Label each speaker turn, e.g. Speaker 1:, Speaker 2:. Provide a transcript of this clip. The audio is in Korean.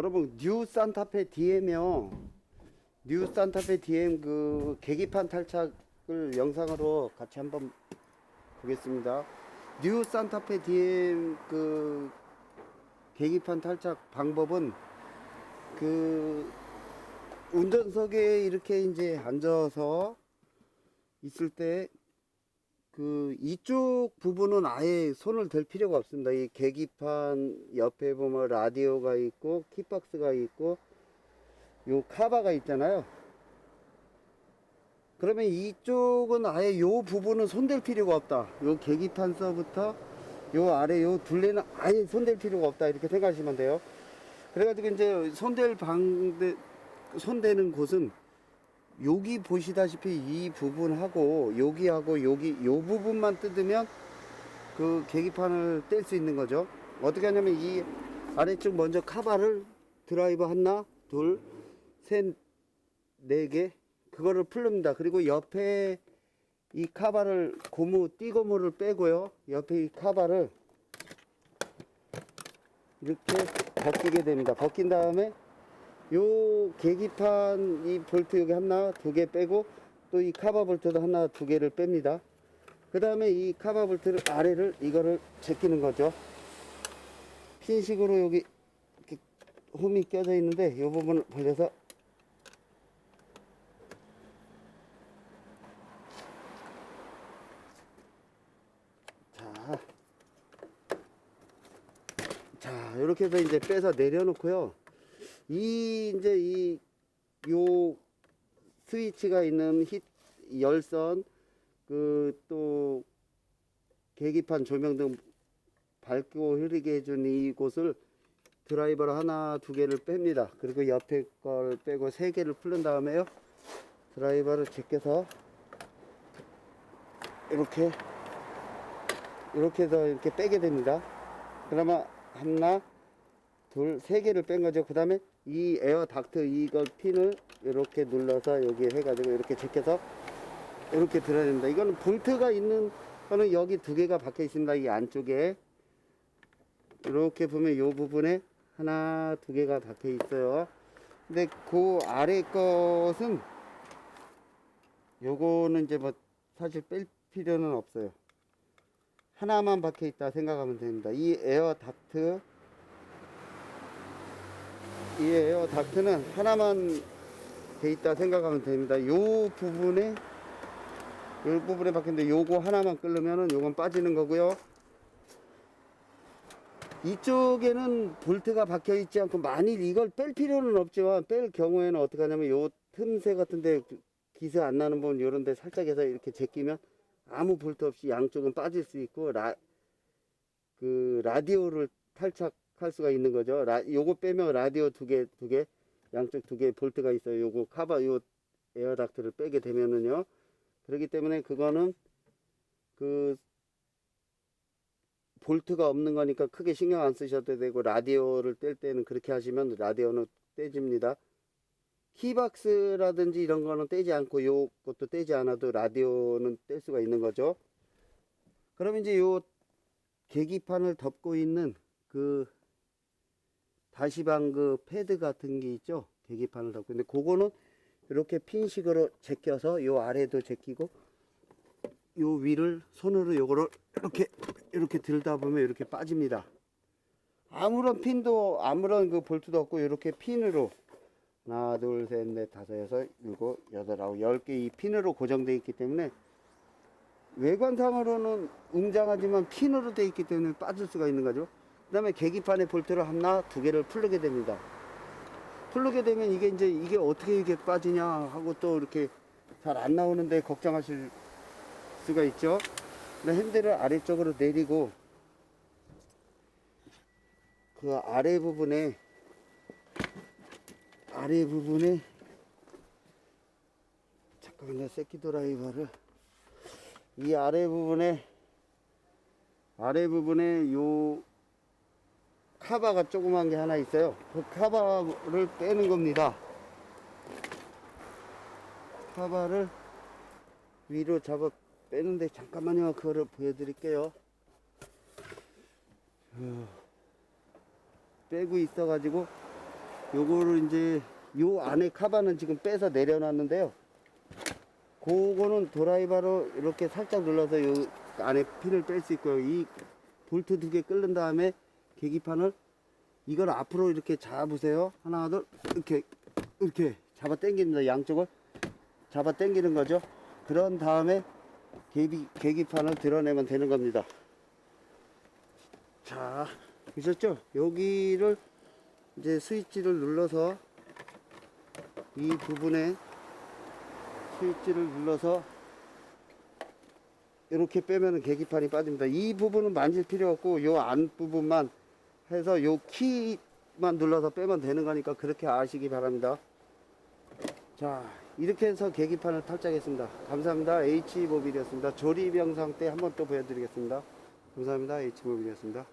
Speaker 1: 여러분 뉴 산타페 DM이요. 뉴 산타페 DM 그 계기판 탈착을 영상으로 같이 한번 보겠습니다. 뉴 산타페 DM 그 계기판 탈착 방법은 그 운전석에 이렇게 이제 앉아서 있을 때 그 이쪽 부분은 아예 손을 댈 필요가 없습니다. 이 계기판 옆에 보면 라디오가 있고 키박스가 있고 요 카바가 있잖아요. 그러면 이쪽은 아예 요 부분은 손댈 필요가 없다. 요 계기판서부터 요 아래 요 둘레는 아예 손댈 필요가 없다. 이렇게 생각하시면 돼요. 그래가지고 이제 손댈 방대 손대는 곳은 여기 보시다시피 이 부분하고 여기하고 여기 요 부분만 뜯으면 그 계기판을 뗄 수 있는 거죠. 어떻게 하냐면 이 아래쪽 먼저 카바를 드라이버 하나, 둘, 셋, 네개 그거를 풀릅니다. 그리고 옆에 이 카바를 고무 띠고무를 빼고요. 옆에 이 카바를 이렇게 벗기게 됩니다. 벗긴 다음에 요 계기판 이 볼트 여기 하나 두 개 빼고 또 이 카바 볼트도 하나 두 개를 뺍니다. 그 다음에 이 카바 볼트를 아래를 이거를 제끼는 거죠. 핀식으로 여기 이렇게 홈이 껴져 있는데 이 부분을 벌려서 자, 자 이렇게 해서 이제 빼서 내려놓고요. 이 이제 이 요 스위치가 있는 히 열선 그 또 계기판 조명 등 밝고 흐리게 해준 이곳을 드라이버를 하나 두 개를 뺍니다. 그리고 옆에 걸 빼고 세 개를 풀른 다음에요. 드라이버를 제껴서 이렇게 이렇게 해서 이렇게 빼게 됩니다. 그러면 하나 둘, 세 개를 뺀 거죠. 그 다음에 이 에어 닥트 이거 핀을 이렇게 눌러서 여기 해가지고 이렇게 제껴서 이렇게 들어야 됩니다. 이거는 볼트가 있는 거는 여기 두 개가 박혀 있습니다. 이 안쪽에. 이렇게 보면 이 부분에 하나, 두 개가 박혀 있어요. 근데 그 아래 것은 요거는 이제 뭐 사실 뺄 필요는 없어요. 하나만 박혀 있다 생각하면 됩니다. 이 에어 닥트 이 에어 닥트는 하나만 돼 있다 생각하면 됩니다. 요 부분에 요 부분에 박혔는데 요거 하나만 끓으면은 요건 빠지는 거고요. 이쪽에는 볼트가 박혀 있지 않고 만일 이걸 뺄 필요는 없지만 뺄 경우에는 어떻게 하냐면 요 틈새 같은데 기세 안 나는 부분 요런데 살짝 해서 이렇게 제끼면 아무 볼트 없이 양쪽은 빠질 수 있고 라, 그 라디오를 탈착 할 수가 있는 거죠. 라, 요거 빼면 라디오 두 개, 두 개, 양쪽 두 개 볼트가 있어요. 요거 카바, 요 에어닥트를 빼게 되면은요. 그렇기 때문에 그거는 그 볼트가 없는 거니까 크게 신경 안 쓰셔도 되고 라디오를 뗄 때는 그렇게 하시면 라디오는 떼집니다. 키박스라든지 이런 거는 떼지 않고 요것도 떼지 않아도 라디오는 뗄 수가 있는 거죠. 그러면 이제 요 계기판을 덮고 있는 그 다시방 그 패드 같은 게 있죠. 계기판을 덮고 있는데 그거는 이렇게 핀식으로 제껴서 요 아래도 제끼고 요 위를 손으로 요거를 이렇게 이렇게 들다 보면 이렇게 빠집니다. 아무런 핀도 아무런 그 볼트도 없고 이렇게 핀으로 하나 둘 셋 넷 다섯 여섯 일곱 여덟 아홉 열 개 이 핀으로 고정되어 있기 때문에 외관상으로는 웅장하지만 핀으로 되어 있기 때문에 빠질 수가 있는 거죠. 그 다음에 계기판에 볼트를 하나 두 개를 풀르게 됩니다. 풀르게 되면 이게 이제 이게 어떻게 이게 빠지냐 하고 또 이렇게 잘 안 나오는데 걱정하실 수가 있죠. 핸들을 아래쪽으로 내리고 그 아래 부분에 아래 부분에 잠깐만요 새끼 드라이버를 이 아래 부분에 아래 부분에 요 카바가 조그만 게 하나 있어요 그 카바를 빼는 겁니다 카바를 위로 잡아 빼는데 잠깐만요 그거를 보여드릴게요 어, 빼고 있어 가지고 요거를 이제 요 안에 카바는 지금 빼서 내려놨는데요. 그거는 드라이버로 이렇게 살짝 눌러서 요 안에 핀을 뺄 수 있고요. 이 볼트 두 개 끓는 다음에 계기판을 이걸 앞으로 이렇게 잡으세요. 하나, 둘, 이렇게, 이렇게 잡아 당깁니다. 양쪽을 잡아 당기는 거죠. 그런 다음에 계기, 계기판을 드러내면 되는 겁니다. 자, 보셨죠? 여기를 이제 스위치를 눌러서 이 부분에 스위치를 눌러서 이렇게 빼면은 계기판이 빠집니다. 이 부분은 만질 필요 없고 요안 부분만 해서 요 키만 눌러서 빼면 되는 거니까 그렇게 아시기 바랍니다. 자, 이렇게 해서 계기판을 탈착했습니다. 감사합니다. H모빌이었습니다. 조립 영상 때 한 번 또 보여드리겠습니다. 감사합니다. H모빌이었습니다.